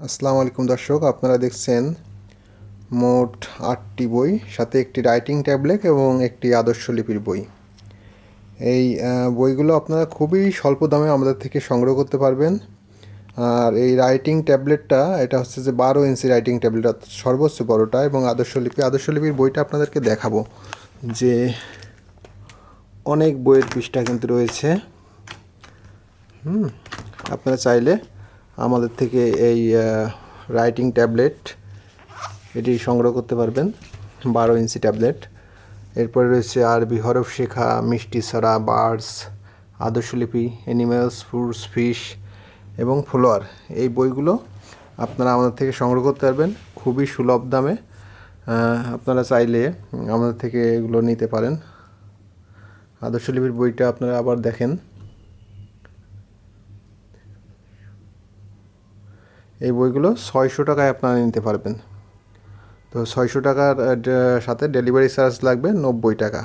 আসসালামু আলাইকুম দর্শক, আপনারা দেখছেন মোট আটটি বই, সাথে একটি রাইটিং ট্যাবলেট এবং একটি আদর্শ লিপির বই। এই বইগুলো আপনারা খুবই স্বল্প দামে আমাদের থেকে সংগ্রহ করতে পারবেন। আর এই রাইটিং ট্যাবলেটটা এটা হচ্ছে যে বারো ইঞ্চি রাইটিং ট্যাবলেট সর্বোচ্চ বড়টা এবং আদর্শ লিপি, আদর্শ লিপির বইটা আপনাদেরকে দেখাবো যে অনেক বইয়ের পৃষ্ঠা কিন্তু রয়েছে। হুম, আপনারা চাইলে আমাদের থেকে এই রাইটিং ট্যাবলেট এটি সংগ্রহ করতে পারবেন, বারো ইঞ্চি ট্যাবলেট এরপরে রয়েছে আরবি হরফ শেখা, মিষ্টি ছড়া বার্ডস আদর্শলিপি অ্যানিম্যালস ফ্রুটস ফিশ এবং ফ্লোয়ার। এই বইগুলো আপনারা আমাদের থেকে সংগ্রহ করতে পারবেন, খুবই সুলভ দামে। আপনারা চাইলে আমাদের থেকে এগুলো নিতে পারেন। আদর্শলিপির বইটা আপনারা আবার দেখেন। এই বইগুলো ছয়শো টাকায় আপনারা নিতে পারবেন। তো ছয়শো টাকার সাথে ডেলিভারি চার্জ লাগবে নব্বই টাকা।